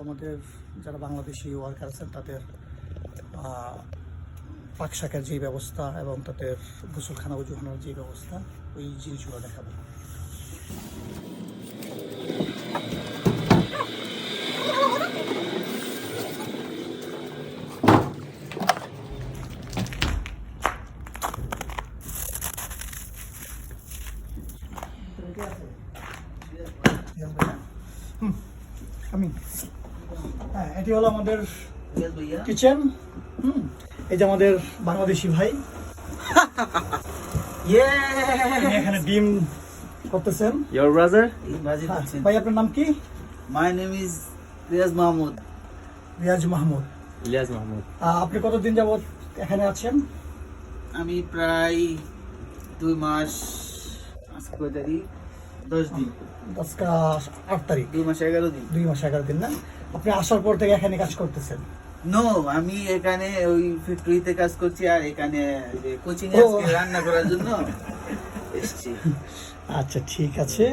আমাদের যারা বাংলাদেশি ওয়ার্কার আছেন তাদের পাক শাকের যে ব্যবস্থা এবং তাদের গোসলখানা উজুখানার যে ব্যবস্থা ওই জিনিসগুলো দেখাবো। হুম, আমি। এটি হলো আমাদের কিচেন হুম এই যে আমাদের বাংলাদেশি ভাই। এখানে ডিম করতেছেন। ইওর হ্যাঁ, ভাই আপনার নাম কি? My name is Riaz Mahmud Riaz Mahmud. Riaz Mahmud আপনি কতদিন যাবত এখানে আছেন? আমি প্রায় দুই মাস আজকে দশ দিন। আজকে আট তারিখ। দুই মাস এগারো দিন। দুই মাস এগারো দিন না? আপনি আসার পর থেকে এখানে কাজ করতেছেন? নো আমি এখানে ওই ফ্যাক্টরিতে কাজ করছি আর এখানে কোচিং ও। রান্না করার জন্য এসছি। আচ্ছা ঠিক আছে।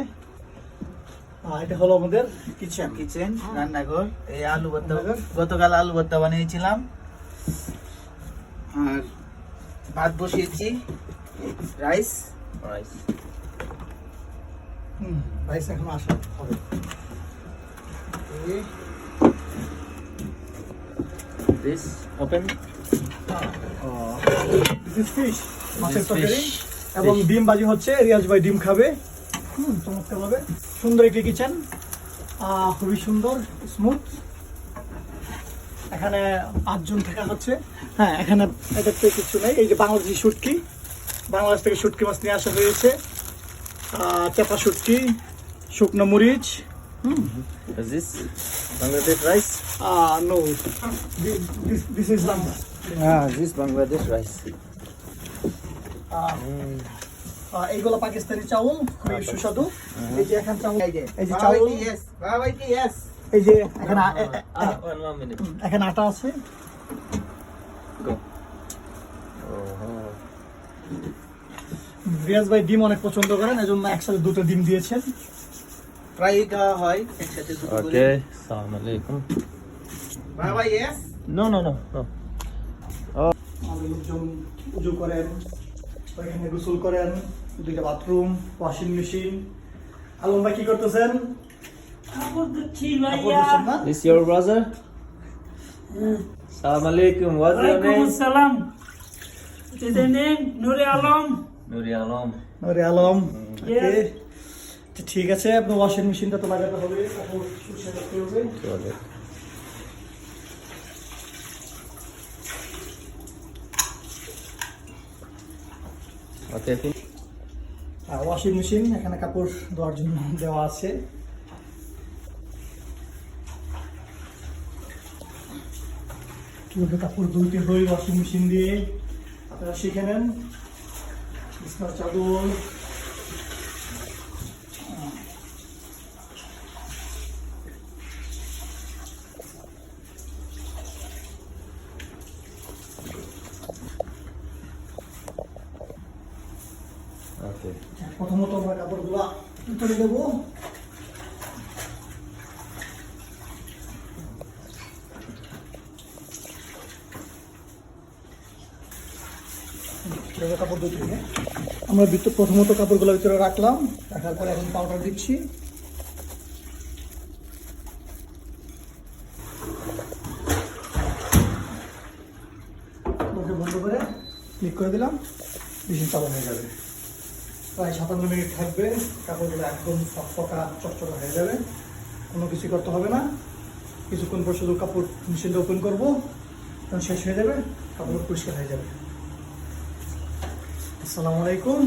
এটা হলো আমাদের কিচেন কিচেন রান্নাঘর। এই আলু ভর্তা। গতকাল আলু ভর্তা বানিয়েছিলাম। আর ভাত বসিয়েছি। Rice Rice. হুম রাইস এখন আসা হবে। This open. this is fish, মাছের তরকারি এবং ডিম বাজি হচ্ছে রিয়াজ ভাই ডিম খাবে। হুম চমৎকার ভাবে। সুন্দর একটি কিচেন খুবই সুন্দর স্মুথ এখানে পাঁচজন থাকা হচ্ছে। হ্যাঁ এখানে এটাতে কিছু নেই এই যে বাংলাদেশি শুটকি বাংলাদেশ থেকে শুটকি মাছ নিয়ে আসা হয়েছে। চাপা শুটকি শুকনো মরিচ হুম। Is this Bangladesh rice? No this is লাম্বা Ah, this Bangladesh rice. আহ, এইগুলো পাকিস্তানি চাউল খুবই সুস্বাদু। এই যে এখন চাউল এই যে চাউল। এই যে আটা আছে। রিয়াজ ভাই ডিম অনেক পছন্দ করেন এজন্য একসাথে দুটো ডিম দিয়েছেন। প্রায় খাওয়া হয় একসাথে ওকে সালাম আলাইকুম। oh. করেন করেন দুইটা বাথরুম ওয়াশিং মেশিন আলম ভাই কি করতেছেন? This your brother? Assalamu alaikum. What's. Nuri Alam. আরে আলম। Yes. ঠিক আছে আপনার ওয়াশিং মেশিনটা তো লাগাতে হবে কাপড় হবে। ওয়াশিং মেশিন এখানে কাপড় ধোয়ার জন্য দেওয়া আছে। কীভাবে কাপড় ধুইতে হয় ওয়াশিং মেশিন দিয়ে? আপনারা শিখে নেন। বিছনার চাদর. প্রথমত আমরা কাপড়গুলা তুলে দেবো এভাবে কাপড় হবে। আমরা ভিতর প্রথমত কাপড়গুলো ভিতরে রাখলাম, রাখার পরে এখন পাউডার দিচ্ছি। বন্ধ করে ক্লিক করে দিলাম মেশিন চালু হয়ে যাবে। প্রায় সাতান্ন মিনিট থাকবে, কাপড়গুলো একদম ফকফকা, চকচকা হয়ে যাবে। কোনো কিছু করতে হবে না। কিছুক্ষণ পর শুধু কাপড় মেশিনটা ওপেন করব, তখন শেষ হয়ে যাবে, কাপড় পরিষ্কার হয়ে যাবে। আসসালামু আলাইকুম।